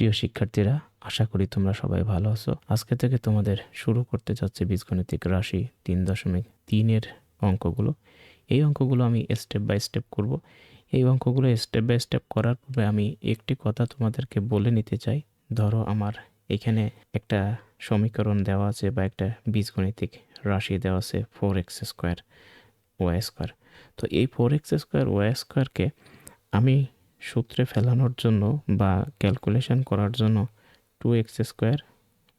প্রিয় শিক্ষার্থীরা, আশা করি তোমরা সবাই ভালো আছো। আজকে থেকে তোমাদের শুরু করতে যাচ্ছে বীজগণিতিক রাশি তিন দশমিক তিনের অঙ্কগুলো। এই অঙ্কগুলো আমি স্টেপ বাই স্টেপ করব। এই অঙ্কগুলো স্টেপ বাই স্টেপ করার পূর্বে আমি একটি কথা তোমাদেরকে বলে নিতে চাই। ধরো আমার এখানে একটা সমীকরণ দেওয়া আছে বা একটা বীজগণিতিক রাশি দেওয়া আছে four x square y square তো এই ফোর এক্স স্কোয়ার ওয়াই স্কোয়ারকে আমি সূত্রে ফেলানোর জন্য বা ক্যালকুলেশন করার জন্য two x square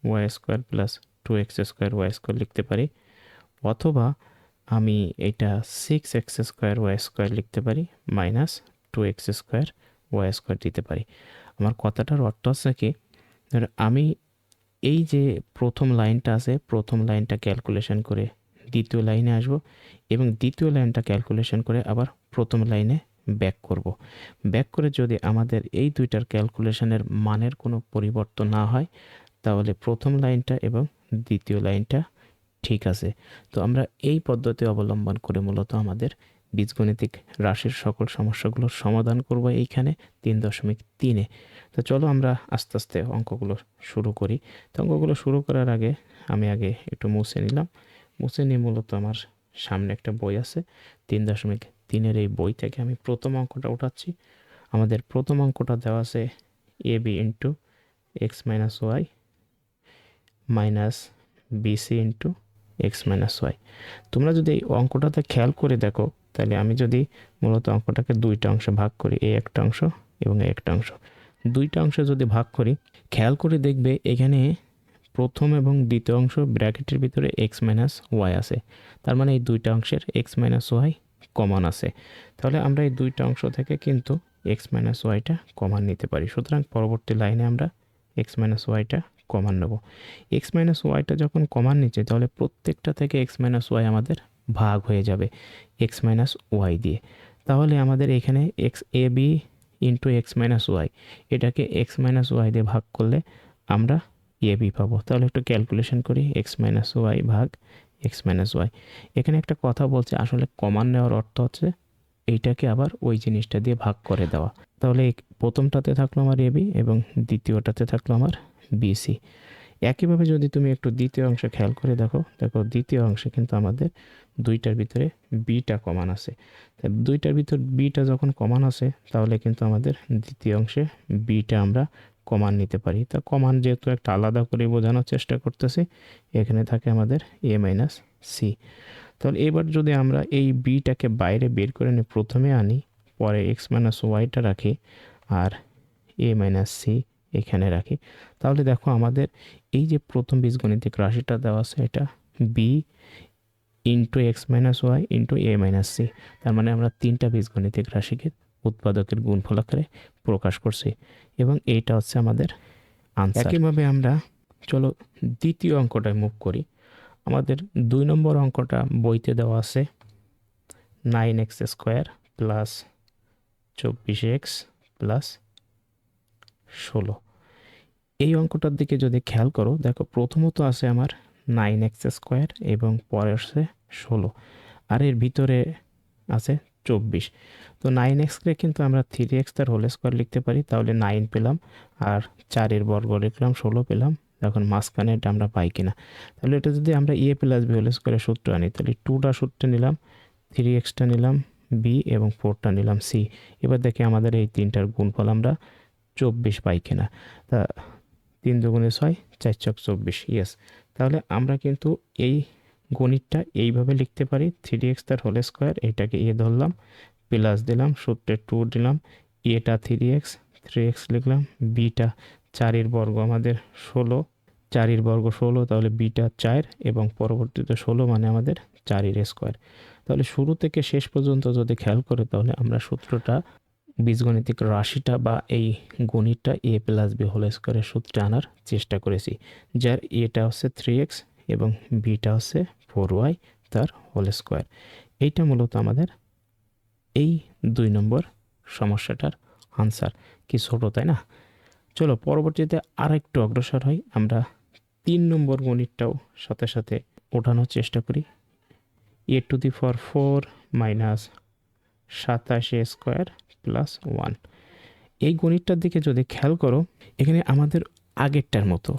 y square plus two x square y square লিখতে পারি। অথবা আমি এটা six x square y square লিখতে পারি minus two x square y square দিতে পারি। আমার কথাটার অর্থ আছে কি? আমি এই যে প্রথম লাইনটা আছে, প্রথম লাইনটা ক্যালকুলেশন করে দ্বিতীয় লাইনে আসব এবং দ্বিতীয় লাইনটা ক্যালকুলেশন করে আবার প্রথম লাইনে ব্যাক করব। ব্যাক করে যদি আমাদের এই দুইটার ক্যালকুলেশনের মানের কোনো পরিবর্তন না হয়, তাহলে প্রথম লাইনটা এবং দ্বিতীয় লাইনটা ঠিক আছে। তো আমরা এই পদ্ধতি অবলম্বন করে মূলত আমাদের বীজগণিতিক রাশির সকল সমস্যাগুলোর সমাধান করব এইখানে তিন দশমিক তিনে। তো চলো আমরা আস্তে আস্তে অঙ্কগুলো শুরু করি। তো অঙ্কগুলো শুরু করার আগে আমি আগে একটু মুছে নিলাম। মুছে নিয়ে মূলত আমার সামনে একটা বই আছে, তিন দশমিক তিনের এই বই থেকে আমি প্রথম অঙ্কটা উঠাচ্ছি। আমাদের প্রথম অঙ্কটা দেওয়া আছে a b into x minus y minus b c into x minus y. তোমরা যদি এই অঙ্কটাতে খেয়াল করে দেখো, তাহলে আমি যদি মূলত অঙ্কটাকে দুইটা অংশে ভাগ করি এই একটা অংশ এবং একটা অংশ। দুইটা অংশ যদি ভাগ করি, খেয়াল করে দেখবে এখানে প্রথম এবং দ্বিতীয় অংশ ব্র্যাকেটের ভিতরে এক্স মাইনাস ওয়াই আছে। তার মানে এই দুইটা অংশের এক্স মাইনাস ওয়াই কমন আছে। তাহলে আমরা এই দুইটা অংশ থেকে কিন্তু এক্স মাইনাস ওয়াইটা কমান নিতে পারি। সুতরাং পরবর্তী লাইনে আমরা এক্স মাইনাস ওয়াইটা কমান নেব। এক্স মাইনাস ওয়াইটা যখন কমান নিচ্ছে, তাহলে প্রত্যেকটা থেকে এক্স মাইনাস ওয়াই আমাদের ভাগ হয়ে যাবে এক্স মাইনাস ওয়াই দিয়ে। তাহলে আমাদের এখানে x a b into x minus y এটাকে এক্স মাইনাস ওয়াই দিয়ে ভাগ করলে আমরা এ বি পাবো। তাহলে একটু ক্যালকুলেশন করি এক্স মাইনাস ওয়াই ভাগ এক্স মাইনাস ওয়াই এখানে একটা কথা বলছে, আসলে কমান নেওয়ার অর্থ হচ্ছে এইটাকে আবার ওই জিনিসটা দিয়ে ভাগ করে দেওয়া। তাহলে প্রথমটাতে থাকল আমার এবি এবং দ্বিতীয়টাতে থাকল আমার বিসি একইভাবে যদি তুমি একটু দ্বিতীয় অংশে খেয়াল করে দেখো দেখো দ্বিতীয় অংশে কিন্তু আমাদের দুইটার ভিতরে বিটা কমান আছে। দুইটার ভিতর বিটা যখন কমান আছে, তাহলে কিন্তু আমাদের দ্বিতীয় অংশে বিটা আমরা কমান নিতে পারি। তা কমান যেহেতু একটা আলাদা করে বোঝানোর চেষ্টা করতেছি, এখানে থাকে আমাদের এ মাইনাস সি তাহলে এবার যদি আমরা এই বিটাকে বাইরে বের করে নিই প্রথমে আনি, পরে এক্স মাইনাস ওয়াইটা রাখি, আর এ মাইনাস সি এখানে রাখি, তাহলে দেখো আমাদের এই যে প্রথম বীজগণিতিক রাশিটা দেওয়া আছে, এটা b into x minus y into a minus c তার মানে আমরা তিনটা বীজগণিতিক রাশিকে উৎপাদকের গুণফল আকারে প্রকাশ করছি এবং এইটা হচ্ছে আমাদের আনসার একইভাবে আমরা চলো দ্বিতীয় অঙ্কটায় মুভ করি। আমাদের দুই নম্বর অঙ্কটা বইতে দেওয়া আছে নাইন এক্স স্কোয়ার প্লাস চব্বিশ এক্স প্লাস ষোলো। এই অঙ্কটার দিকে যদি খেয়াল করো, দেখো প্রথমত আছে আমার নাইন এক্স স্কোয়ার এবং পরে আসছে ষোলো। আর এর ভিতরে আছে চব্বিশ। তো নাইন এক্সকে কিন্তু আমরা থ্রি এক্স তার হোল স্কোয়ার লিখতে পারি, তাহলে নাইন পেলাম। আর চারের বর্গ লিখলাম, ষোলো পেলাম। এখন মাঝখানে এটা আমরা পাই কিনা। তাহলে এটা যদি আমরা এ প্লাস বি হোল স্কোয়ারের সূত্র আনি, তাহলে টুটা সূত্রে নিলাম থ্রি এক্সটা নিলাম বি এবং ফোরটা নিলাম সি এবার দেখি আমাদের এই তিনটার গুণফল আমরা চব্বিশ পাই কিনা। তা তিন দুগুণে ছয়, চার চক চব্বিশ ইয়েস তাহলে আমরা কিন্তু এই গণিতটা এইভাবে লিখতে পারি থ্রি এক্স তার হোল স্কোয়ার এটাকে এ ধরলাম প্লাস দিলাম, সূত্রে টু দিলাম এটা থ্রি এক্স থ্রি এক্স লিখলাম বিটা চারের বর্গ আমাদের ষোলো, চারের বর্গ ষোলো তাহলে বিটা চার এবং পরবর্তীতে ষোলো মানে আমাদের চারের স্কোয়ার তাহলে শুরু থেকে শেষ পর্যন্ত যদি খেয়াল করে তাহলে আমরা সূত্রটা, বীজগণিতিক রাশিটা বা এই গণিতটা এ প্লাস বি হোল স্কোয়ারের সূত্রে আনার চেষ্টা করেছি। যার এটা হচ্ছে থ্রি এক্স এবং বিটা হচ্ছে ফোর ওয়াই তার হোল স্কোয়ার। এইটা মূলত আমাদের এই দুই নম্বর সমস্যাটার আনসার। কি ছোটো, তাই না? চলো, পরবর্তীতে আর একটু অগ্রসর হই। আমরা তিন নম্বর গণিতটাও সাথে সাথে ওঠানোর চেষ্টা করি। A to the for four minus সাতাশ স্কোয়ার প্লাস ওয়ান। এই গণিতটার দিকে যদি খেয়াল করো, এখানে আমাদের আগেরটার মতো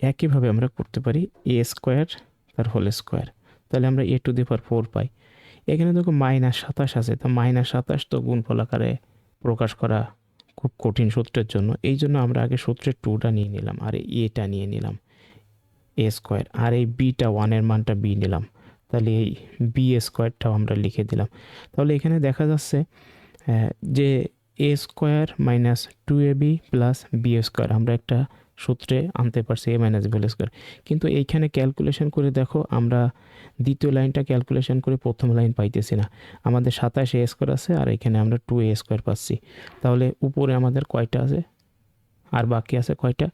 একইভাবে আমরা করতে পারি। এ স্কোয়ার তার হোল স্কোয়ার তাহলে আমরা এ to the power four pi. এখানে দেখো মাইনাস সাতাশ আছে, তা মাইনাস সাতাশ তো গুণফল আকারে প্রকাশ করা খুব কঠিন সূত্রের জন্য। এই জন্য আমরা আগে সূত্রের টুটা নিয়ে নিলাম, আর এটা নিয়ে নিলাম এ স্কোয়ার আর এই বিটা ওয়ানের মানটা বি নিলাম। তাহলে এই বি স্কোয়ারটাও আমরা লিখে দিলাম। তাহলে এখানে দেখা যাচ্ছে যে a square minus two a b plus b square আমরা একটা সূত্রে আনতে পারছি এ মাইনাস বি স্কোয়ার কিন্তু এইখানে ক্যালকুলেশন করে দেখো, আমরা দ্বিতীয় লাইনটা ক্যালকুলেশন করে প্রথম লাইন পাইতেছি না। আমাদের সাতাশ এ স্কোয়ার আছে আর এখানে আমরা টু এ স্কোয়ার পাচ্ছি। তাহলে উপরে আমাদের কয়টা আছে? আর বাকি আছে কয়টা?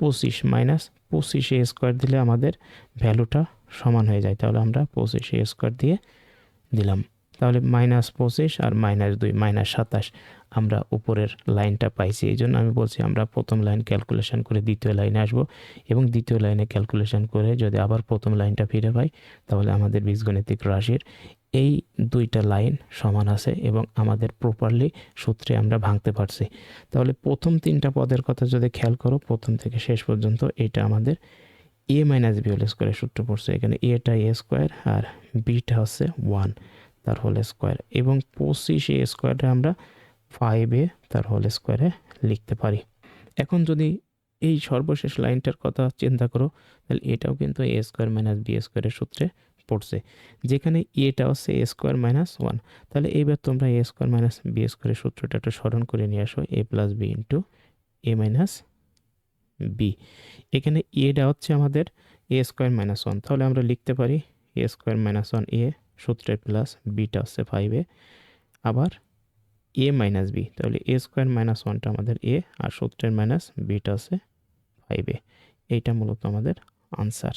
পঁচিশ মাইনাস পঁচিশ এ স্কোয়ার দিলে আমাদের ভ্যালুটা সমান হয়ে যায়। তাহলে আমরা পঁচিশ এ স্কোয়ার দিয়ে দিলাম। তাহলে মাইনাস পঁচিশ আর মাইনাস দুই মাইনাস সাতাশ আমরা উপরের লাইনটা পাইছি। এই জন্য আমি বলছি আমরা প্রথম লাইন ক্যালকুলেশন করে দ্বিতীয় লাইনে আসব এবং দ্বিতীয় লাইনে ক্যালকুলেশন করে যদি আবার প্রথম লাইনটা ফিরে পাই, তাহলে আমাদের বীজগণিতিক রাশির এই দুইটা লাইন সমান আছে এবং আমাদের প্রপারলি সূত্রে আমরা ভাঙতে পারছি। তাহলে প্রথম তিনটা পদের কথা যদি খেয়াল করো, প্রথম থেকে শেষ পর্যন্ত এটা আমাদের এ মাইনাস বি হোল স্কোয়ারের সূত্র পড়ছে। এখানে এটা এ স্কোয়ার আর বিটা হচ্ছে ওয়ান তার হোল স্কোয়ার এবং পঁচিশ এ স্কোয়ারে আমরা ফাইভ এ তার হোল স্কোয়ারে লিখতে পারি। এখন যদি এই সর্বশেষ লাইনটার কথা চিন্তা করো, তাহলে এটাও কিন্তু এ স্কোয়ার মাইনাস বি স্কোয়ারের সূত্রে পড়ছে। যেখানে এটা হচ্ছে এ স্কোয়ার মাইনাস ওয়ান তাহলে এইবার তোমরা এ স্কোয়ার মাইনাস বি স্কোয়ারের সূত্রটা একটু স্মরণ করে নিয়ে আসো a plus b into a minus b এখানে এটা হচ্ছে আমাদের এ স্কোয়ার মাইনাস ওয়ান তাহলে আমরা লিখতে পারি a square minus one a সূত্রের প্লাস বিটা হচ্ছে ফাইভ আবার এ মাইনাস বি তাহলে এ স্কোয়ার মাইনাস ওয়ানটা আমাদের এ আর সূত্রের মাইনাস বিটা হচ্ছে ফাইভ এইটা মূলত আমাদের আনসার